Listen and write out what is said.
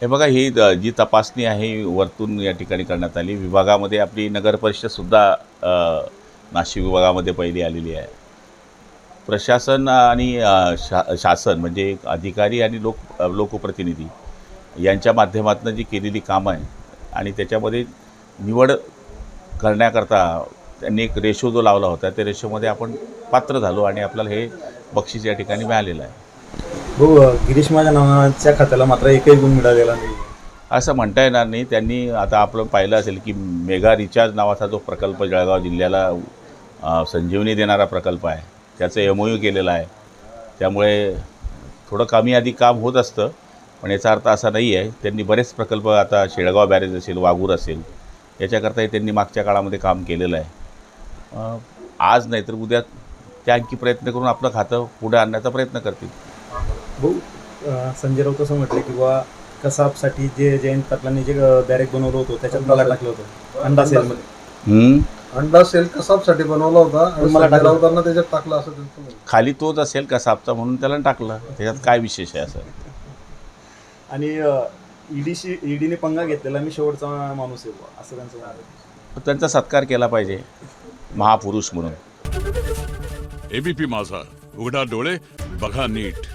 हे बघा ही जी तपासणी आहे वरतून या ठिकाणी करण्यात आली. विभागामध्ये आपली नगरपरिषदसुद्धा नाशिक विभागामध्ये पहिली आलेली आहे. प्रशासन आणि शा शासन म्हणजे अधिकारी आणि लोक लोकप्रतिनिधी यांच्या माध्यमातून जी केलेली कामं आहे आणि त्याच्यामध्ये निवड करण्याकरता त्यांनी एक रेशो जो लावला होता त्या रेशोमध्ये आपण पात्र झालो आणि आपल्याला हे बक्षीस या ठिकाणी मिळालेलं आहे. हो गिरीश माझ्या नावाच्या खात्याला मात्र एकही गुण मिळालेला नाही. असं म्हणता येणार नाही. त्यांनी आता आपलं पाहिलं असेल की मेगा रिचार्ज नावाचा जो प्रकल्प जळगाव जिल्ह्याला संजीवनी देणारा प्रकल्प आहे. त्याचं एम ओ यू केलेलं आहे. त्यामुळे थोडं कमी आधी काम होत असतं पण याचा अर्थ असा नाही आहे. त्यांनी बरेच प्रकल्प आता शेळगाव बॅरेज असेल वागूर असेल याच्याकरताही त्यांनी मागच्या काळामध्ये काम केलेलं आहे. आज नाही तर उद्या त्या आणखी प्रयत्न करून आपलं खातं पुढे आणण्याचा प्रयत्न करतील. भाऊ संजय राऊत असं म्हटलं की बा कसाबसाठी जे जयंत पाटलांनी जे बॅरेक बनवलं होतं त्याच्यात मला टाकलं होतं अंडा सेलमध्ये हम्म? अंडा सेल कसाबसाठी बनवला होता आणि मला टाकलं. त्याच्यात टाकलं असं. खाली तोच असेल का सापचा म्हणून त्याला टाकलं त्याच्यात काय विशेष आहे असं आणि ईडीशी ईडीने पंगा घेतलेला मी शेवटचा माणूस आहे असं त्यांचं. त्यांचा सत्कार केला पाहिजे महापुरुष म्हणून एबीपी माझा उघडा डोळे बघा नीट